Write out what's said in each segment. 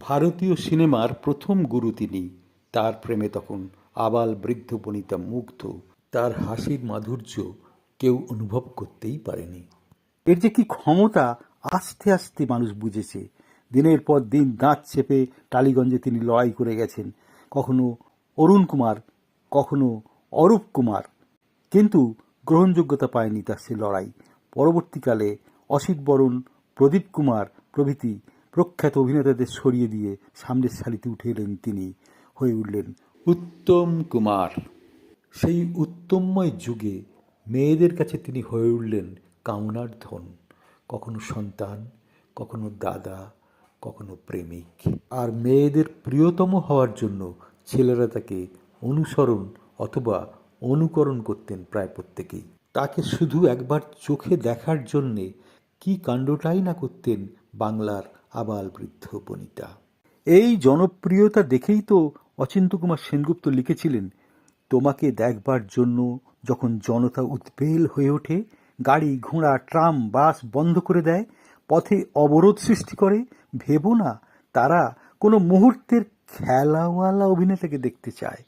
ভারতীয় সিনেমার প্রথম গুরু তিনি। তার প্রেমে তখন আবাল বৃদ্ধ বনিতা মুগ্ধ। তার হাসির মাধুর্য কেউ অনুভব করতেই পারেনি। এর যে কি ক্ষমতা, আস্তে আস্তে মানুষ বুঝেছে। দিনের পর দিন দাঁত চেপে টালিগঞ্জে তিনি লড়াই করে গেছেন। কখনো অরুণ কুমার, কখনো অরূপ কুমার। কিন্তু গ্রহণযোগ্যতা পায়নি তার সে লড়াই। পরবর্তীকালে অসিত বরণ, প্রদীপ কুমার প্রভৃতি প্রখ্যাত অভিনেতাদের সরিয়ে দিয়ে সামনের সারিতে উঠে এলেন তিনি, হয়ে উঠলেন উত্তম কুমার। সেই উত্তমময় যুগে মেয়েদের কাছে তিনি হয়ে উঠলেন কামনার ধন, কখনো সন্তান, কখনো দাদা, কখনো প্রেমিক। আর মেয়েদের প্রিয়তম হওয়ার জন্য ছেলেরা তাকে অনুসরণ অথবা অনুকরণ করতেন প্রায় প্রত্যেকেই। তাকে শুধু একবার চোখে দেখার জন্যে কি কাণ্ডটাই না করতেন বাংলার আবাল বৃদ্ধ বনিতা। এই জনপ্রিয়তা দেখেই তো অচিন্ত কুমার সেনগুপ্ত লিখেছিলেন, তোমাকে দেখবার জন্য যখন জনতা উদ্বেল হয়ে ওঠে, গাড়ি, ঘোড়া, ট্রাম, বাস বন্ধ করে দেয়, পথে অবরোধ সৃষ্টি করে, ভেবো না, তারা কোনো মুহূর্তের খেলাওয়ালা অভিনেতাকে দেখতে চায়।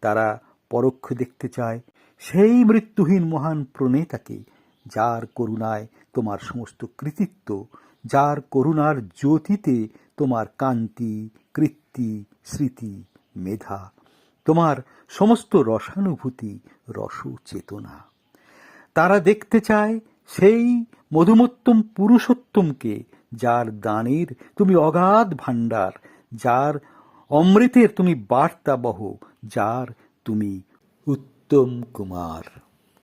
তারা পরোক্ষ দেখতে চায় সেই মৃত্যুহীন মহান প্রণেতাকে, যার করুণায় তোমার সমস্ত কৃতিত্ব যার করুণার জ্যোতিতে তোমার কান্তি কৃত্তি স্মৃতি, মেধা, তোমার সমস্ত রসানুভূতি রস চেতনা তারা দেখতে চায় সেই মধুমত্তম পুরুষোত্তমকে যার দানের তুমি অগাধ ভাণ্ডার, যার অমৃতের তুমি বার্তাবহ, যার তুমি উত্তম কুমার।